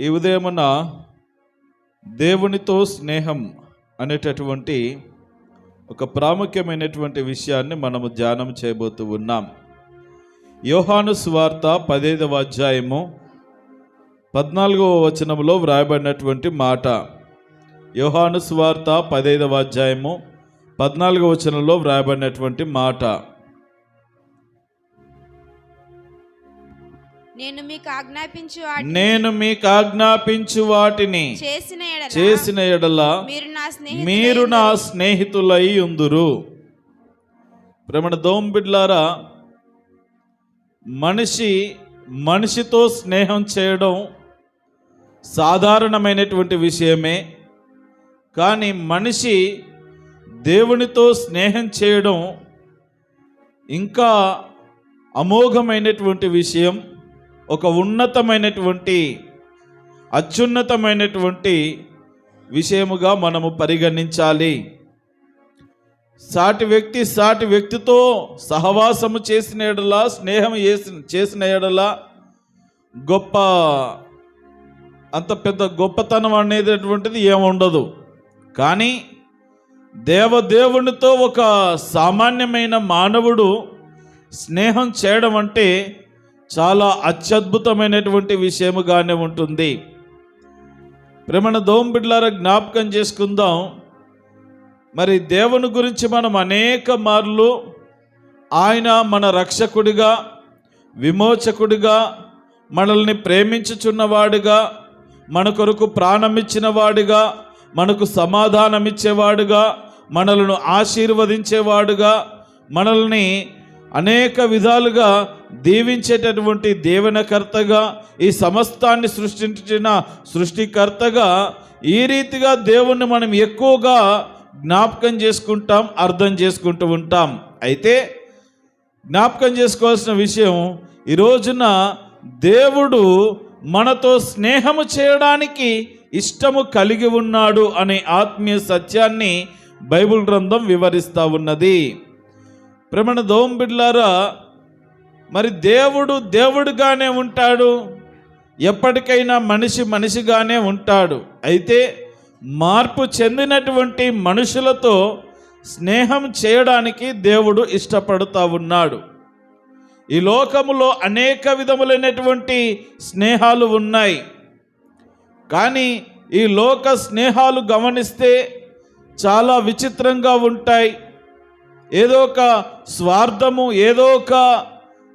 ఈ ఉదయమున దేవునితో స్నేహం అనేటటువంటి ఒక ప్రాముఖ్యమైనటువంటి విషయాన్ని మనము ధ్యానం చేయబోతూ ఉన్నాం. యోహాను స్వార్త పదైదవ అధ్యాయము పద్నాలుగవ వచనంలో వ్రాయబడినటువంటి మాట. యోహాను స్వార్త పదైదవ అధ్యాయము పద్నాలుగవ వచనంలో వ్రాయబడినటువంటి మాట. నేను మీకు ఆజ్ఞాపించు వాటిని నేను మీకు ఆజ్ఞాపించు వాటిని చేసిన ఎడల చేసిన ఎడల మీరు నా స్నేహితులై మీరు నా స్నేహితులై ఉందురు. ప్రమణ దోంబిడ్లారా మనిషి మనిషితో స్నేహం చేయడం సాధారణమైనటువంటి విషయమే. కానీ మనిషి దేవునితో స్నేహం చేయడం ఇంకా అమోఘమైనటువంటి విషయం. ఒక ఉన్నతమైనటువంటి అత్యున్నతమైనటువంటి విషయముగా మనము పరిగణించాలి. సాటి వ్యక్తి సాటి వ్యక్తితో సహవాసము చేసిన ఎడలా స్నేహం చేసిన చేసిన ఎడలా గొప్ప అంత పెద్ద గొప్పతనం అనేటటువంటిది ఏముండదు కానీ దేవదేవునితో ఒక సామాన్యమైన మానవుడు స్నేహం చేయడం అంటే చాలా అత్యద్భుతమైనటువంటి విషయముగానే ఉంటుంది. ప్రేమణ దోంబిడ్లార జ్ఞాపకం చేసుకుందాం. మరి దేవుని గురించి మనం అనేక మార్లు ఆయన మన రక్షకుడిగా విమోచకుడిగా మనల్ని ప్రేమించుచున్నవాడుగా మన కొరకు ప్రాణమిచ్చిన వాడుగా మనకు సమాధానమిచ్చేవాడుగా మనలను ఆశీర్వదించేవాడుగా మనల్ని అనేక విధాలుగా దీవించేటటువంటి దేవనకర్తగా ఈ సమస్తాన్ని సృష్టించిన సృష్టికర్తగా ఈ రీతిగా దేవుణ్ణి మనం ఎక్కువగా జ్ఞాపకం చేసుకుంటాం అర్థం చేసుకుంటూ ఉంటాం. అయితే జ్ఞాపకం చేసుకోవాల్సిన విషయం ఈ రోజున దేవుడు మనతో స్నేహము చేయడానికి ఇష్టము కలిగి ఉన్నాడు అనే ఆత్మీయ సత్యాన్ని బైబిల్ గ్రంథం వివరిస్తూ ఉన్నది. ప్రమణ దోంబిడ్లారా మరి దేవుడు దేవుడుగానే ఉంటాడు. ఎప్పటికైనా మనిషి మనిషిగానే ఉంటాడు. అయితే మార్పు చెందినటువంటి మనుషులతో స్నేహం చేయడానికి దేవుడు ఇష్టపడుతూ ఉన్నాడు. ఈ లోకములో అనేక విధములైనటువంటి స్నేహాలు ఉన్నాయి. కానీ ఈ లోక స్నేహాలు గమనిస్తే చాలా విచిత్రంగా ఉంటాయి. ఏదో ఒక స్వార్థము ఏదో ఒక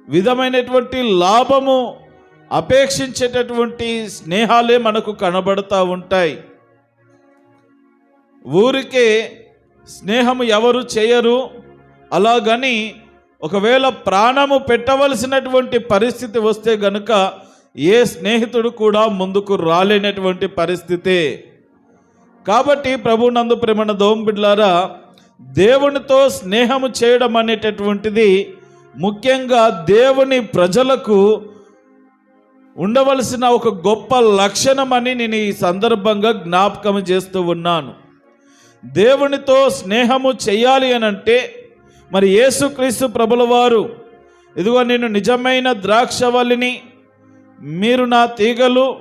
విధమైనటువంటి లాభము అపేక్షించేటటువంటి స్నేహాలే మనకు కనబడుతూ ఉంటాయి. ఊరికే స్నేహము ఎవరు చేయరు. అలాగని ఒకవేళ ప్రాణము పెట్టవలసినటువంటి పరిస్థితి వస్తే గనుక ఏ స్నేహితుడు కూడా ముందుకు రాలేనటువంటి పరిస్థితే. కాబట్టి ప్రభు నందు ప్రేమణ దోంబిడ్లారా దేవునితో స్నేహము చేయడం అనేటటువంటిది ముఖ్యంగా దేవుని ప్రజలకు ఉండవలసిన ఒక గొప్ప లక్షణమని నేను ఈ సందర్భంగా జ్ఞాపకం చేస్తూ ఉన్నాను. దేవునితో స్నేహము చేయాలి అని అంటే మరి యేసుక్రీస్తు ప్రభుల వారు ఇదిగో నేను నిజమైన ద్రాక్షవల్లిని మీరు నా తీగలు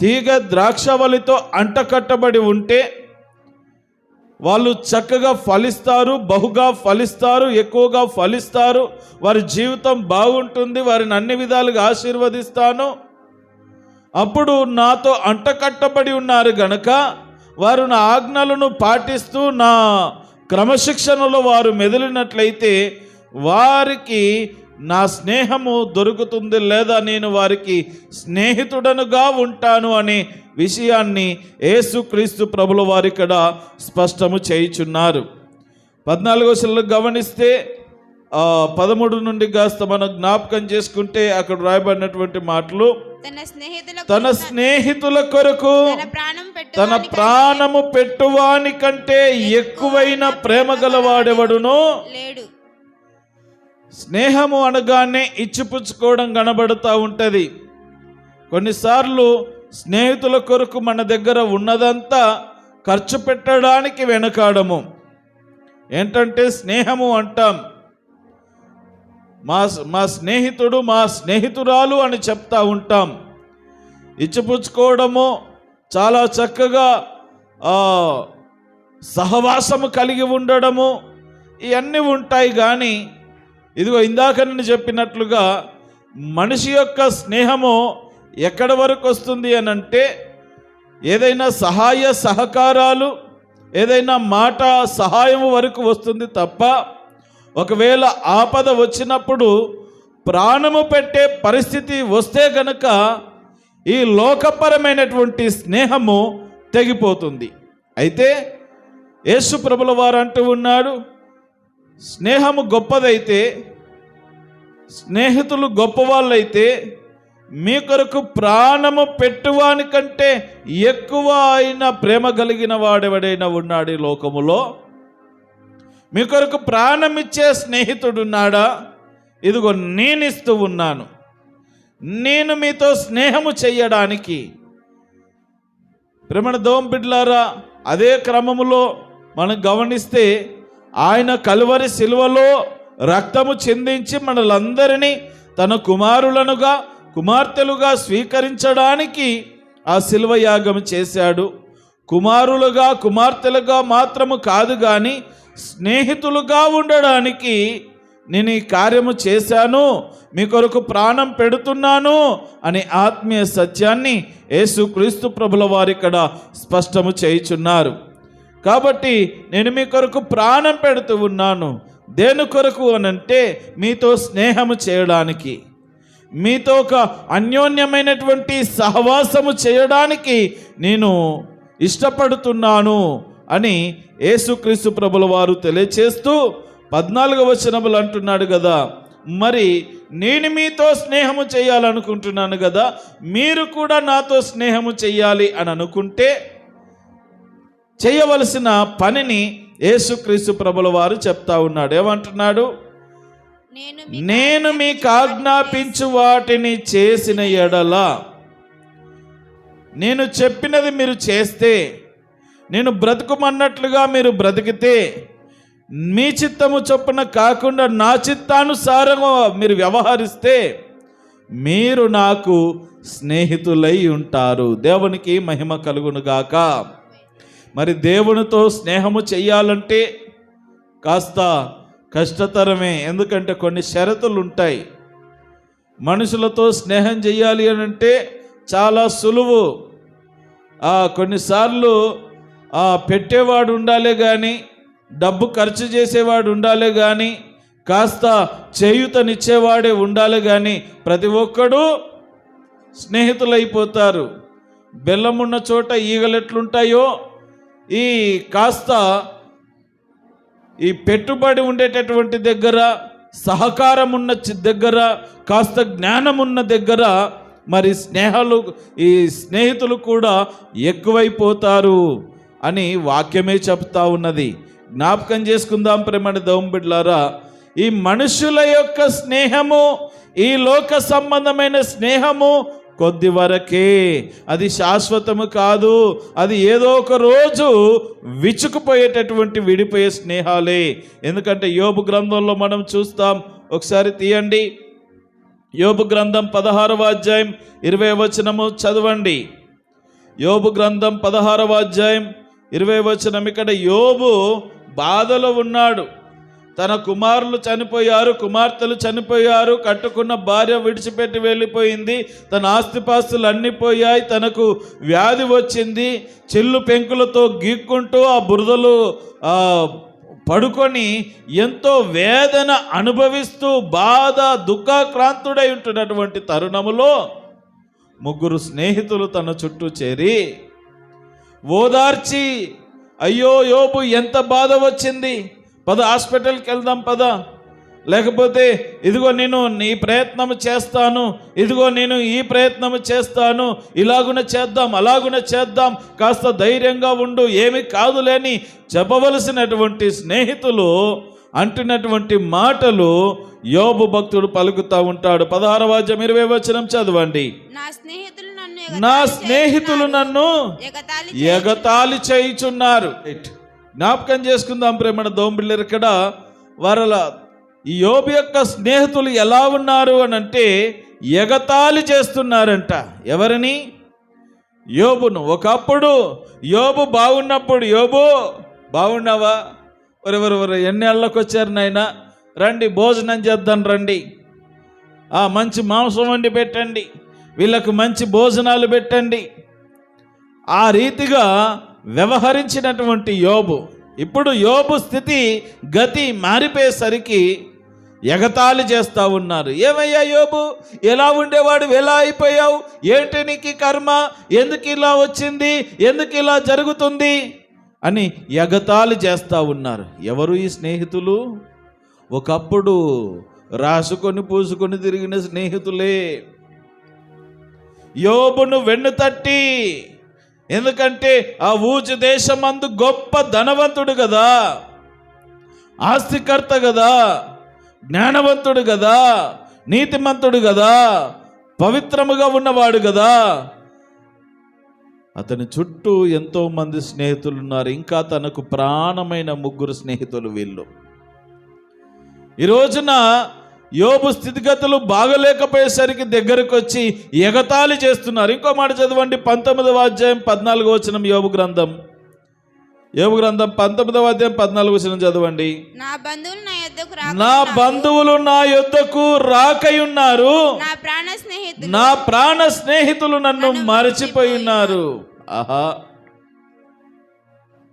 తీగ ద్రాక్షవల్లితో అంటకట్టబడి ఉంటే వాళ్ళు చక్కగా ఫలిస్తారు బహుగా ఫలిస్తారు ఎక్కువగా ఫలిస్తారు. వారి జీవితం బాగుంటుంది వారిని అన్ని విధాలుగా ఆశీర్వదిస్తాను. అప్పుడు నాతో అంటకట్టబడి ఉన్నారు గనక వారు నా ఆజ్ఞలను పాటిస్తూ నా క్రమశిక్షణలో వారు మెదిలినట్లయితే వారికి నా స్నేహము దొరుకుతుంది లేదా నేను వారికి స్నేహితుడనుగా ఉంటాను అనే విషయాన్ని యేసుక్రీస్తు ప్రభుల వారు ఇక్కడ స్పష్టము చేయుచున్నారు. పద్నాలుగో శిలలో గమనిస్తే పదమూడు నుండి కాస్త మనం జ్ఞాపకం చేసుకుంటే అక్కడ రాయబడినటువంటి మాటలు తన స్నేహితుల కొరకు తన ప్రాణము పెట్టువాని కంటే ఎక్కువైన ప్రేమ గలవాడెవడునో లేడు. స్నేహము అనగానే ఇచ్చిపుచ్చుకోవడం కనబడుతూ ఉంటుంది. కొన్నిసార్లు స్నేహితుల కొరకు మన దగ్గర ఉన్నదంతా ఖర్చు పెట్టడానికి వెనకాడము. ఏంటంటే స్నేహము అంటాం. మా మా స్నేహితుడు మా స్నేహితురాలు అని చెప్తా ఉంటాం. ఇచ్చిపుచ్చుకోవడము చాలా చక్కగా సహవాసము కలిగి ఉండడము ఇవన్నీ ఉంటాయి కానీ ఇదిగో ఇందాక నేను చెప్పినట్లుగా మనిషి యొక్క స్నేహము ఎక్కడి వరకు వస్తుంది అని అంటే ఏదైనా సహాయ సహకారాలు ఏదైనా మాట సహాయం వరకు వస్తుంది తప్ప ఒకవేళ ఆపద వచ్చినప్పుడు ప్రాణము పెట్టే పరిస్థితి వస్తే గనక ఈ లోకపరమైనటువంటి స్నేహము తెగిపోతుంది. అయితే యేసు ప్రభుల వారు అంటూ ఉన్నాడు స్నేహము గొప్పదైతే స్నేహితులు గొప్పవాళ్ళైతే మీ కొరకు ప్రాణము పెట్టువాని కంటే ఎక్కువ అయిన ప్రేమ కలిగిన వాడెవడైనా ఉన్నాడు ఈ లోకములో? మీ కొరకు ప్రాణమిచ్చే స్నేహితుడున్నాడా? ఇదిగో నేను ఇస్తూ ఉన్నాను. నేను మీతో స్నేహము చెయ్యడానికి. ప్రేమణ దోం బిడ్లారా అదే క్రమములో మనం గమనిస్తే ఆయన కలువరి శిలువలో రక్తము చెందించి మనలందరినీ తన కుమారులనుగా కుమార్తెలుగా స్వీకరించడానికి ఆ శిల్వ యాగం చేశాడు. కుమారులుగా కుమార్తెలుగా మాత్రము కాదు కానీ స్నేహితులుగా ఉండడానికి నేను ఈ కార్యము చేశాను మీ కొరకు ప్రాణం పెడుతున్నాను అనే ఆత్మీయ సత్యాన్ని యేసుక్రీస్తు ప్రభుల వారు ఇక్కడ స్పష్టము చేయుచున్నారు. కాబట్టి నేను మీ కొరకు ప్రాణం పెడుతూ ఉన్నాను. దేని కొరకు అనంటే మీతో స్నేహము చేయడానికి మీతో ఒక అన్యోన్యమైనటువంటి సహవాసము చేయడానికి నేను ఇష్టపడుతున్నాను అని యేసుక్రీస్తు ప్రభుల వారు తెలియచేస్తూ పద్నాలుగవ వచనములు అంటున్నాడు కదా. మరి నేను మీతో స్నేహము చేయాలనుకుంటున్నాను కదా. మీరు కూడా నాతో స్నేహము చేయాలి అని అనుకుంటే చేయవలసిన పనిని యేసుక్రీస్తు ప్రభుల వారు చెప్తా ఉన్నాడు. ఏమంటున్నాడు? నేను మీకు ఆజ్ఞాపించు వాటిని చేసిన ఎడల నేను చెప్పినది మీరు చేస్తే నేను బ్రతుకుమన్నట్లుగా మీరు బ్రతికితే మీ చిత్తము చొప్పున కాకుండా నా చిత్తానుసారంగా మీరు వ్యవహరిస్తే మీరు నాకు స్నేహితులై ఉంటారు. దేవునికి మహిమ కలుగునుగాక. మరి దేవునితో స్నేహము చేయాలంటే కాస్త కష్టతరమే. ఎందుకంటే కొన్ని షరతులు ఉంటాయి మనుషులతో స్నేహం చేయాలి అని అంటే చాలా సులువు. కొన్నిసార్లు పెట్టేవాడు ఉండాలే కానీ డబ్బు ఖర్చు చేసేవాడు ఉండాలే కానీ కాస్త చేయుతనిచ్చేవాడే ఉండాలి కానీ ప్రతి ఒక్కడు స్నేహితులైపోతారు. బెల్లం ఉన్న చోట ఈగలు ఎట్లుంటాయో ఈ కాస్త ఈ పెట్టుబడి ఉండేటటువంటి దగ్గర సహకారం ఉన్న చి- దగ్గర కాస్త జ్ఞానం ఉన్న దగ్గర మరి స్నేహాలు ఈ స్నేహితులు కూడా ఎక్కువైపోతారు అని వాక్యమే చెప్తా ఉన్నది. జ్ఞాపకం చేసుకుందాం ప్రేమణ దౌంబిడ్లారా ఈ మనుషుల యొక్క స్నేహము ఈ లోక సంబంధమైన స్నేహము కొద్ది వరకే అది శాశ్వతము కాదు అది ఏదో ఒక రోజు విచుకుపోయేటటువంటి విడిపోయే స్నేహాలే. ఎందుకంటే యోబు గ్రంథంలో మనం చూస్తాం ఒకసారి తీయండి. యోబు గ్రంథం పదహారవ అధ్యాయం ఇరవై వచనము చదవండి. యోబు గ్రంథం పదహారవ అధ్యాయం ఇరవై వచనం. ఇక్కడ యోబు బాధలో ఉన్నాడు. తన కుమారులు చనిపోయారు కుమార్తెలు చనిపోయారు కట్టుకున్న భార్య విడిచిపెట్టి వెళ్ళిపోయింది తన ఆస్తిపాస్తులు అన్నీ పోయాయి తనకు వ్యాధి వచ్చింది చెల్లు పెంకులతో గీక్కుంటూ ఆ బురదలు పడుకొని ఎంతో వేదన అనుభవిస్తూ బాధ దుఃఖాక్రాంతుడై ఉంటున్నటువంటి తరుణములో ముగ్గురు స్నేహితులు తన చుట్టూ చేరి ఓదార్చి అయ్యో యోబు ఎంత బాధ వచ్చింది? పద హాస్పిటల్కి వెళ్దాం పద. లేకపోతే ఇదిగో నేను నీ ప్రయత్నం చేస్తాను. ఇదిగో నేను ఈ ప్రయత్నం చేస్తాను. ఇలాగున చేద్దాం అలాగున చేద్దాం. కాస్త ధైర్యంగా ఉండు ఏమి కాదులేని చెప్పవలసినటువంటి స్నేహితులు అంటున్నటువంటి మాటలు యోబు భక్తుడు పలుకుతా ఉంటాడు. పదహార వాద్యం ఇరవై వచనం చదవండి. నా స్నేహితులు నన్ను నా ఎగతాళి స్నేహితులు చేయుచున్నారు. నన్ను ఎగతాళి చేయుచున్నారు. జ్ఞాపకం చేసుకుందాం ప్రేమణ దోంబిళ్ళరు ఇక్కడ. వారల ఈ యోబు యొక్క స్నేహితులు ఎలా ఉన్నారు అని అంటే ఎగతాళి చేస్తున్నారంట. ఎవరిని? యోబును. ఒకప్పుడు యోబు బాగున్నప్పుడు యోబు బాగున్నావా? ఎవరెవరు ఒరే ఎన్ని ఏళ్ళకి వచ్చారు నాయన? రండి భోజనం చేద్దాం రండి. ఆ మంచి మాంసం వండి పెట్టండి. వీళ్ళకు మంచి భోజనాలు పెట్టండి. ఆ రీతిగా వ్యవహరించినటువంటి యోబు. ఇప్పుడు యోబు స్థితి గతి మారిపోయేసరికి ఎగతాళి చేస్తూ ఉన్నారు. ఏమయ్యా యోబు? ఎలా ఉండేవాడు? ఎలా అయిపోయావు? ఏంటి నీకు కర్మ? ఎందుకు ఇలా వచ్చింది? ఎందుకు ఇలా జరుగుతుంది? అని ఎగతాళి చేస్తూ ఉన్నారు. ఎవరు ఈ స్నేహితులు? ఒకప్పుడు రాసుకొని పూసుకొని తిరిగిన స్నేహితులే. యోబును వెన్ను తట్టి ఎందుకంటే ఆ ఊచు దేశమందు గొప్ప ధనవంతుడు కదా ఆస్తికర్త కదా జ్ఞానవంతుడు కదా నీతిమంతుడు కదా పవిత్రముగా ఉన్నవాడు కదా అతని చుట్టూ ఎంతో మంది స్నేహితులు ఉన్నారు ఇంకా తనకు ప్రాణమైన ముగ్గురు స్నేహితులు వీళ్ళు. ఈ రోజున యోబు స్థితిగతులు బాగలేకపోయేసరికి దగ్గరకు వచ్చి ఎగతాళి చేస్తున్నారు. ఇంకో మాట చదవండి. పంతొమ్మిదవ అధ్యాయం పద్నాలుగు వచనం యోబు గ్రంథం. యోబు గ్రంథం పంతొమ్మిదవ అధ్యాయం పద్నాలుగు వచనం చదవండి. నా బంధువులు నా యొద్దకు నా బంధువులు నా యొద్దకు రాకై ఉన్నారు. నా ప్రాణ స్నేహితులు నా ప్రాణ స్నేహితులు నన్ను మరచిపోయి ఉన్నారు. ఆహా.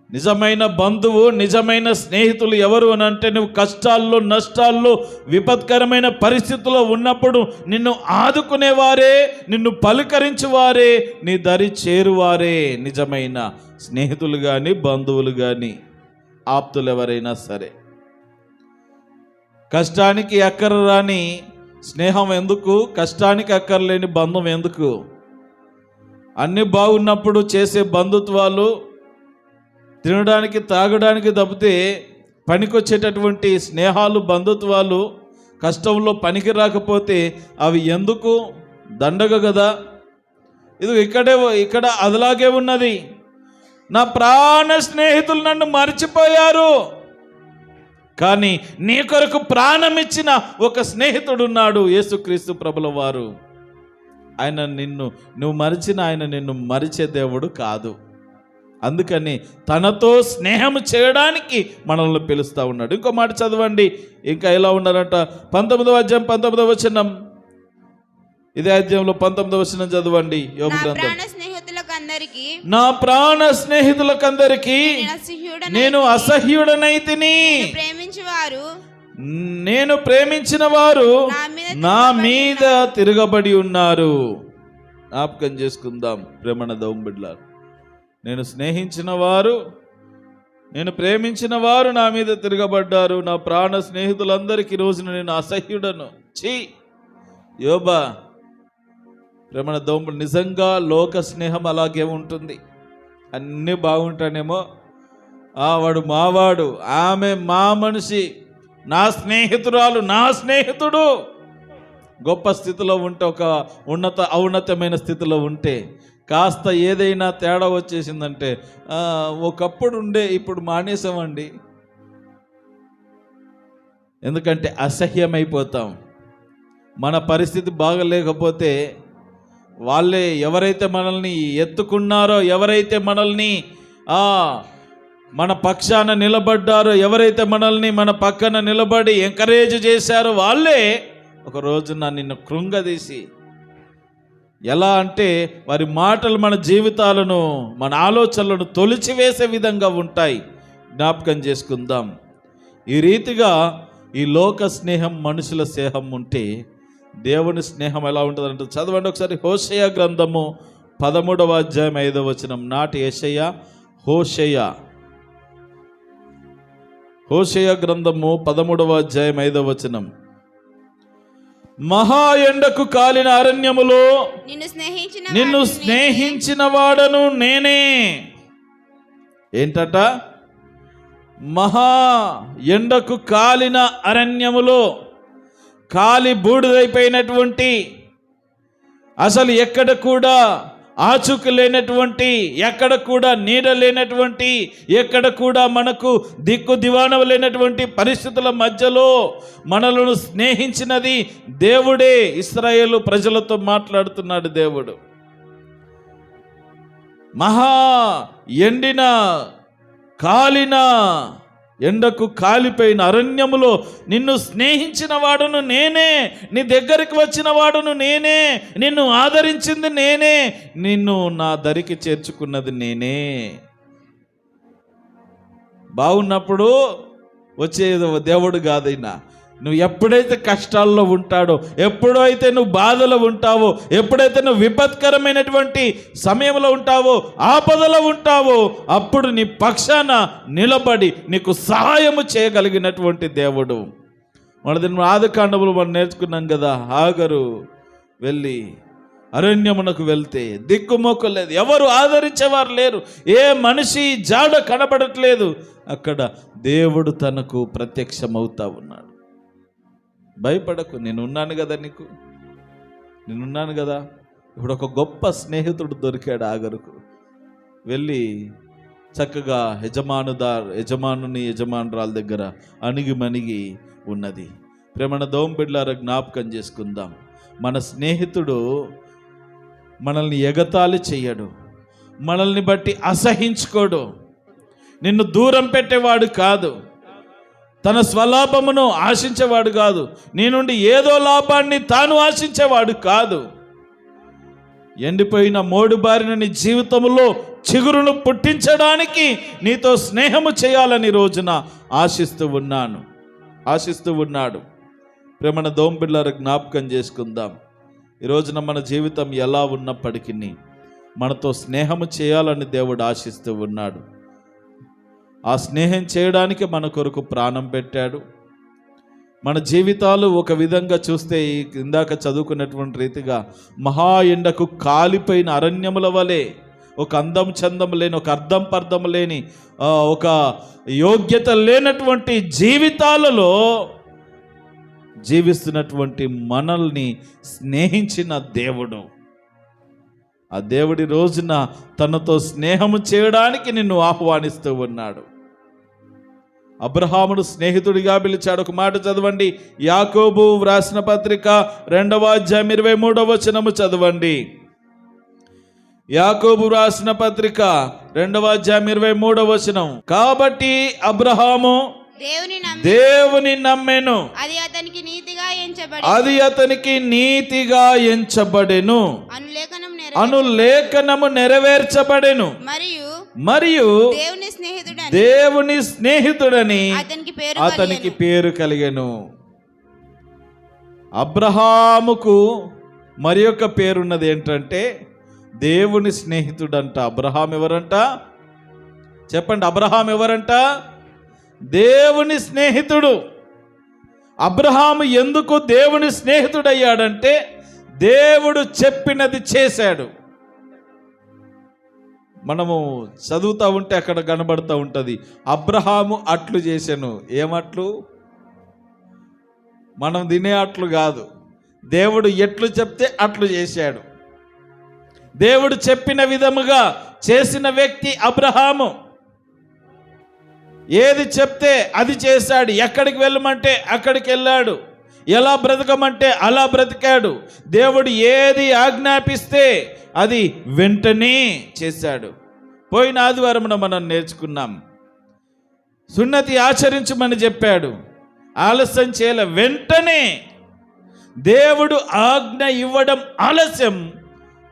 నిజమైన బంధువు నిజమైన స్నేహితులు ఎవరు అని అంటే నువ్వు కష్టాల్లో నష్టాల్లో విపత్కరమైన పరిస్థితుల్లో ఉన్నప్పుడు నిన్ను ఆదుకునేవారే నిన్ను పలుకరించువారే నీ దరి చేరువారే నిజమైన స్నేహితులు కానీ బంధువులు కానీ ఆప్తులు ఎవరైనా సరే. కష్టానికి ఎక్కర రాని స్నేహం ఎందుకు? కష్టానికి అక్కర్లేని బంధం ఎందుకు? అన్ని బాగున్నప్పుడు చేసే బంధుత్వాలు తినడానికి తాగడానికి తప్పితే పనికొచ్చేటటువంటి స్నేహాలు బంధుత్వాలు కష్టంలో పనికి రాకపోతే అవి ఎందుకు? దండగ కదా ఇది ఇక్కడే ఇక్కడ అదిలాగే ఉన్నది. నా ప్రాణ స్నేహితులు నన్ను మర్చిపోయారు. కానీ నీ కొరకు ప్రాణం ఇచ్చిన ఒక స్నేహితుడున్నాడు యేసుక్రీస్తు ప్రభుల వారు ఆయన నిన్ను నువ్వు మరిచిన ఆయన నిన్ను మరిచే దేవుడు కాదు. అందుకని తనతో స్నేహం చేయడానికి మనల్ని పిలుస్తూ ఉన్నాడు. ఇంకో మాట చదవండి. ఇంకా ఎలా ఉన్నారంట? పంతొమ్మిదవ అధ్యాయం పంతొమ్మిదవ వచనం. ఇదే అధ్యాయంలో పంతొమ్మిదవ వచనం చదవండి. యోగ నా గ్రంథం. ప్రాణ నా స్నేహితులకందరికీ నేను అసహ్యుడనై నేను అసహ్యుడనైతిని ప్రేమించి వారు నేను ప్రేమించిన వారు నా మీద నా మీద తిరగబడి ఉన్నారు. జ్ఞాపకం చేసుకుందాం ప్రేమణ దౌంబిడ్లారు. నేను స్నేహించిన వారు నేను ప్రేమించిన వారు నా మీద తిరగబడ్డారు. నా ప్రాణ స్నేహితులందరికీ రోజున నేను అసహ్యుడను. ఛీ! యోబా రమణ దౌంబుడు నిజంగా లోక స్నేహం అలాగే ఉంటుంది. అన్నీ బాగుంటానేమో. ఆ వాడు మావాడు ఆమె మా మనిషి నా స్నేహితురాలు నా స్నేహితుడు. గొప్ప స్థితిలో ఉంటే ఒక ఉన్నత ఔన్నతమైన స్థితిలో ఉంటే కాస్త ఏదైనా తేడా వచ్చేసిందంటే ఒకప్పుడు ఉండే ఇప్పుడు మానేసామండి. ఎందుకంటే అసహ్యమైపోతాం. మన పరిస్థితి బాగలేకపోతే వాళ్ళే ఎవరైతే మనల్ని ఎత్తుకున్నారో ఎవరైతే మనల్ని మన పక్షాన నిలబడ్డారో ఎవరైతే మనల్ని మన పక్కన నిలబడి ఎంకరేజ్ చేశారో వాళ్ళే ఒక రోజున నిన్ను కృంగదీసి ఎలా అంటే వారి మాటలు మన జీవితాలను మన ఆలోచనలను తొలిచివేసే విధంగా ఉంటాయి. జ్ఞాపకం చేసుకుందాం. ఈ రీతిగా ఈ లోక స్నేహం మనుషుల స్నేహం ఉంటే దేవుని స్నేహం ఎలా ఉంటుందంటే చదవండి ఒకసారి. హోషయ గ్రంథము పదమూడవ అధ్యాయం ఐదవ వచనం నాటి యెషయ. హోషయ. హోషయ గ్రంథము పదమూడవ అధ్యాయం ఐదవ వచనం. మహా ఎండకు కాలిన అరణ్యములో నిన్ను స్నేహించిన వాడను నేనే. ఏంటట? మహా ఎండకు కాలిన అరణ్యములో కాలి బూడిదైపోయినటువంటి అసలు ఎక్కడ కూడా ఆచూకు లేనటువంటి ఎక్కడ కూడా నీడ లేనటువంటి ఎక్కడ కూడా మనకు దిక్కు దివాణం లేనటువంటి పరిస్థితుల మధ్యలో మనలను స్నేహించినది దేవుడే. ఇస్రాయేలు ప్రజలతో మాట్లాడుతున్నాడు దేవుడు. మహా ఎండిన కాలిన ఎండకు కాలిపోయిన అరణ్యములో నిన్ను స్నేహించిన వాడును నేనే నీ దగ్గరికి వచ్చిన వాడును నేనే నిన్ను ఆదరించింది నేనే నిన్ను నా దరికి చేర్చుకున్నది నేనే. బాగున్నప్పుడు వచ్చే దేవుడు కాదైనా నువ్వు ఎప్పుడైతే కష్టాల్లో ఉంటాడో ఎప్పుడైతే నువ్వు బాధలో ఉంటావో ఎప్పుడైతే నువ్వు విపత్కరమైనటువంటి సమయంలో ఉంటావో ఆపదలో ఉంటావో అప్పుడు నీ పక్షాన నిలబడి నీకు సహాయము చేయగలిగినటువంటి దేవుడు. మనది ఆదికాండములు మనం నేర్చుకున్నాం కదా ఆగరు వెళ్ళి అరణ్యమునకు వెళ్తే దిక్కుమొక్కు లేదు. ఎవరు ఆదరించేవారు లేరు. ఏ మనిషి జాడ కనబడట్లేదు. అక్కడ దేవుడు తనకు ప్రత్యక్షమవుతా ఉన్నాడు. భయపడకు. నేను ఉన్నాను కదా నీకు. నేనున్నాను కదా. ఇప్పుడు ఒక గొప్ప స్నేహితుడు దొరికాడు ఆగరుకు. వెళ్ళి చక్కగా యజమానుదార్ యజమానుని యజమానురాల దగ్గర అణిగి మణిగి ఉన్నది. ప్రేమణ దోంబిడ్లార జ్ఞాపకం చేసుకుందాం. మన స్నేహితుడు మనల్ని ఎగతాళి చేయడు. మనల్ని బట్టి అసహించుకోడు. నిన్ను దూరం పెట్టేవాడు కాదు. తన స్వలాభమును ఆశించేవాడు కాదు. నీ నుండి ఏదో లాభాన్ని తాను ఆశించేవాడు కాదు. ఎండిపోయిన మోడు బారిన నీ జీవితంలో చిగురును పుట్టించడానికి నీతో స్నేహము చేయాలని రోజున ఆశిస్తూ ఉన్నాను. ఆశిస్తూ ఉన్నాడు. ప్రేమణ దోంబిళ్ళారు జ్ఞాపకం చేసుకుందాం. ఈ రోజున మన జీవితం ఎలా ఉన్నప్పటికీ మనతో స్నేహము చేయాలని దేవుడు ఆశిస్తూ ఉన్నాడు. ఆ స్నేహం చేయడానికి మన కొరకు ప్రాణం పెట్టాడు. మన జీవితాలు ఒక విధంగా చూస్తే ఈ ఇందాక చదువుకున్నటువంటి రీతిగా మహా ఎండకు కాలిపోయిన అరణ్యముల వలె ఒక అందం చందం లేని ఒక అర్థం పర్థం లేని ఒక యోగ్యత లేనటువంటి జీవితాలలో జీవిస్తున్నటువంటి మనల్ని స్నేహించిన దేవుడు. ఆ దేవుడి రోజున తనతో స్నేహము చేయడానికి నిన్ను ఆహ్వానిస్తూ ఉన్నాడు. అబ్రహామును స్నేహితుడిగా పిలిచాడు. ఒక మాట చదవండి. యాకోబు వ్రాసిన పత్రిక రెండవ అధ్యాయం ఇరవై మూడవ వచనము చదవండి. యాకోబు వ్రాసిన పత్రిక రెండవ అధ్యాయం ఇరవై మూడవ వచనం. కాబట్టి అబ్రహాము దేవుని నమ్మి దేవుని నమ్మెను. అది అతనికి నీతిగా ఎంచబడి అది అతనికి నీతిగా ఎంచబడెను. అనులేఖనం నెర అను లేఖనము నెరవేర్చబడెను. మరియు మరియు దేవుని స్నేహితుడు దేవుని స్నేహితుడని అతనికి పేరు అతనికి పేరు కలిగెను. అబ్రహాముకు మరి యొక్క పేరున్నది ఏంటంటే దేవుని స్నేహితుడంట. అబ్రహాం ఎవరంట? చెప్పండి అబ్రహాం ఎవరంట? దేవుని స్నేహితుడు. అబ్రహాము ఎందుకు దేవుని స్నేహితుడయ్యాడంటే దేవుడు చెప్పినది చేశాడు. మనము చదువుతూ ఉంటే అక్కడ కనబడుతూ ఉంటుంది. అబ్రహాము అట్లు చేశాను. ఏమట్లు మనం తినే అట్లు కాదు. దేవుడు ఎట్లు చెప్తే అట్లు చేశాడు. దేవుడు చెప్పిన విధముగా చేసిన వ్యక్తి అబ్రహాము. ఏది చెప్తే అది చేశాడు. ఎక్కడికి వెళ్ళమంటే అక్కడికి వెళ్ళాడు. ఎలా బ్రతకమంటే అలా బ్రతికాడు. దేవుడు ఏది ఆజ్ఞాపిస్తే అది వెంటనే చేశాడు. పోయిన ఆదివారమున మనం నేర్చుకున్నాం. సున్నతి ఆచరించమని చెప్పాడు. ఆలస్యం చేయలే వెంటనే దేవుడు ఆజ్ఞ ఇవ్వడం ఆలస్యం.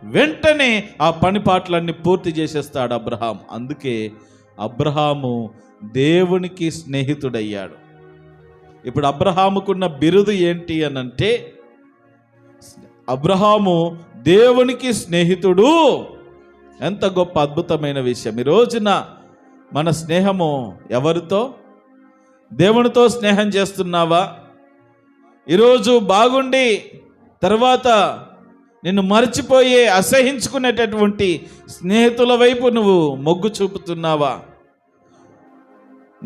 వెంటనే ఆ పని పాటలన్నీ పూర్తి చేసేస్తాడు అబ్రహాం అందుకే అబ్రహాము దేవునికి స్నేహితుడయ్యాడు. ఇప్పుడు అబ్రహాముకున్న బిరుదు ఏంటి అని అంటే అబ్రహాము దేవునికి స్నేహితుడు. ఎంత గొప్ప అద్భుతమైన విషయం. ఈ రోజున మన స్నేహము ఎవరితో? దేవునితో స్నేహం చేస్తున్నావా? ఈరోజు బాగుండి తర్వాత నిన్ను మర్చిపోయే అసహించుకునేటటువంటి స్నేహితుల వైపు నువ్వు మొగ్గు చూపుతున్నావా?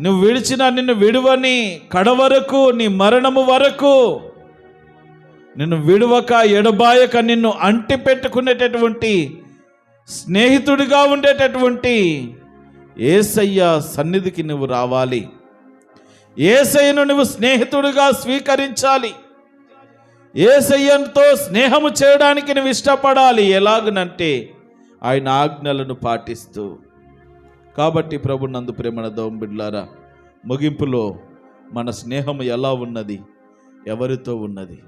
నువ్వు విడిచిన నిన్ను విడువని కడ వరకు నీ మరణము వరకు నిన్ను విడువక ఎడబాయక నిన్ను అంటి పెట్టుకునేటటువంటి స్నేహితుడిగా ఉండేటటువంటి ఏసయ్య సన్నిధికి నువ్వు రావాలి. ఏసయ్యను నువ్వు స్నేహితుడిగా స్వీకరించాలి. ఏసయ్యంతో స్నేహము చేయడానికి నువ్వు ఇష్టపడాలి. ఎలాగనంటే ఆయన ఆజ్ఞలను పాటిస్తూ కాబట్టి ప్రభు నందు ప్రేమణ దోంబిడ్లారా ముగింపులో మన స్నేహం ఎలా ఉన్నది? ఎవరితో ఉన్నది?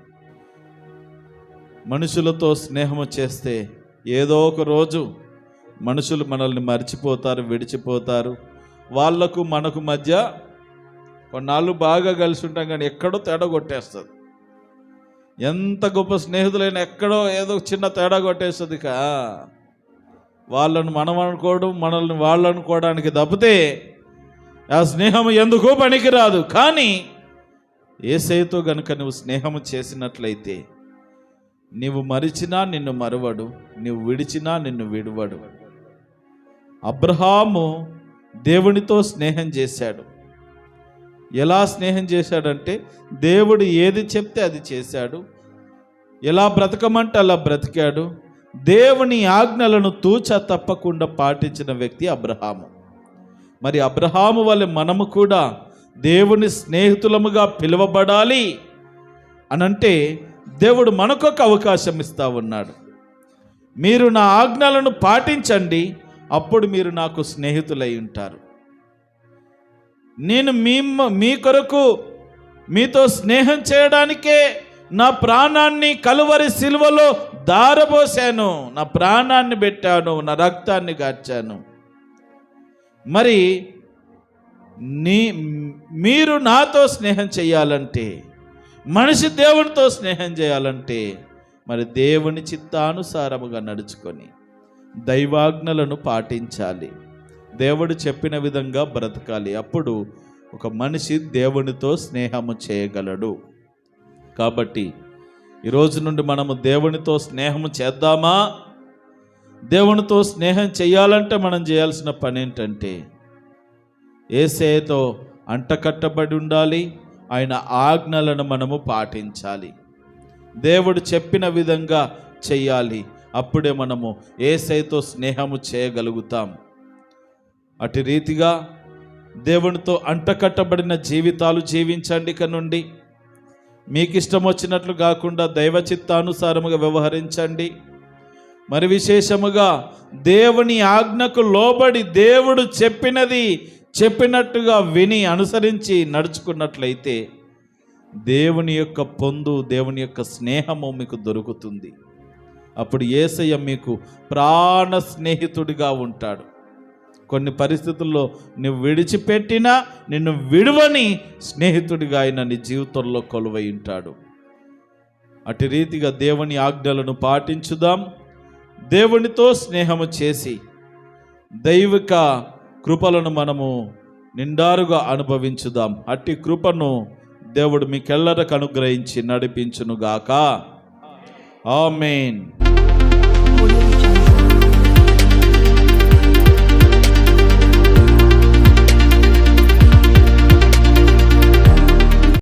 మనుషులతో స్నేహం చేస్తే ఏదో ఒక రోజు మనుషులు మనల్ని మర్చిపోతారు విడిచిపోతారు. వాళ్ళకు మనకు మధ్య కొన్నాళ్ళు బాగా కలిసి ఉంటాం కానీ ఎక్కడో తేడా కొట్టేస్తుంది. ఎంత గొప్ప స్నేహితులైనా ఎక్కడో ఏదో చిన్న తేడా కొట్టేస్తుంది కా. వాళ్ళను మనం అనుకోవడం మనల్ని వాళ్ళు అనుకోవడానికి తప్పితే ఆ స్నేహం ఎందుకు పనికిరాదు. కానీ ఏసైతో గనుక నువ్వు స్నేహము చేసినట్లయితే నీవు మరిచినా నిన్ను మరువడు నీవు విడిచినా నిన్ను విడువడు. అబ్రహాము దేవునితో స్నేహం చేశాడు. ఎలా స్నేహం చేశాడంటే దేవుడు ఏది చెప్తే అది చేశాడు. ఎలా బ్రతకమంటే అలా బ్రతికాడు. దేవుని ఆజ్ఞలను తూచ తప్పకుండా పాటించిన వ్యక్తి అబ్రహాము. మరి అబ్రహాము వల్ల మనము కూడా దేవుని స్నేహితులముగా పిలువబడాలి అనంటే దేవుడు మనకొక అవకాశం ఇస్తా ఉన్నాడు. మీరు నా ఆజ్ఞలను పాటించండి అప్పుడు మీరు నాకు స్నేహితులై ఉంటారు. నేను మీ మీ కొరకు మీతో స్నేహం చేయడానికే నా ప్రాణాన్ని కలువరి సిలువలో దారబోసాను నా ప్రాణాన్ని పెట్టాను నా రక్తాన్ని గార్చాను. మరి నీ మీరు నాతో స్నేహం చేయాలంటే మనిషి దేవునితో స్నేహం చేయాలంటే మరి దేవుని చిత్తానుసారముగా నడుచుకొని దైవాజ్ఞలను పాటించాలి. దేవుడు చెప్పిన విధంగా బ్రతకాలి. అప్పుడు ఒక మనిషి దేవునితో స్నేహము చేయగలడు. కాబట్టి ఈరోజు నుండి మనము దేవునితో స్నేహము చేద్దామా? దేవునితో స్నేహం చేయాలంటే మనం చేయాల్సిన పని ఏంటంటే ఏసేతో అంటకట్టబడి ఉండాలి ఆయన ఆజ్ఞలను మనము పాటించాలి. దేవుడు చెప్పిన విధంగా చెయ్యాలి అప్పుడే మనము ఏసైతో స్నేహము చేయగలుగుతాం. అటు రీతిగా దేవునితో అంటకట్టబడిన జీవితాలు జీవించండి కనుండి నుండి. మీకు ఇష్టం వచ్చినట్లు కాకుండా దైవ చిత్తానుసారముగా వ్యవహరించండి. మరి విశేషముగా దేవుని ఆజ్ఞకు లోబడి దేవుడు చెప్పినది చెప్పినట్టుగా విని అనుసరించి నడుచుకున్నట్లయితే దేవుని యొక్క పొందు దేవుని యొక్క స్నేహము మీకు దొరుకుతుంది. అప్పుడు ఏసయ్య మీకు ప్రాణ స్నేహితుడిగా ఉంటాడు. కొన్ని పరిస్థితుల్లో నువ్వు విడిచిపెట్టినా నిన్ను విడువని స్నేహితుడిగా ఆయన నీ జీవితంలో కొలువై ఉంటాడు. అటు రీతిగా దేవుని ఆజ్ఞలను పాటించుదాం. దేవునితో స్నేహము చేసి దైవిక కృపలను మనము నిండారుగా అనుభవించుదాం. అట్టి కృపను దేవుడు మీకెల్లరకు అనుగ్రహించి నడిపించునుగాక. ఆమెన్. Audio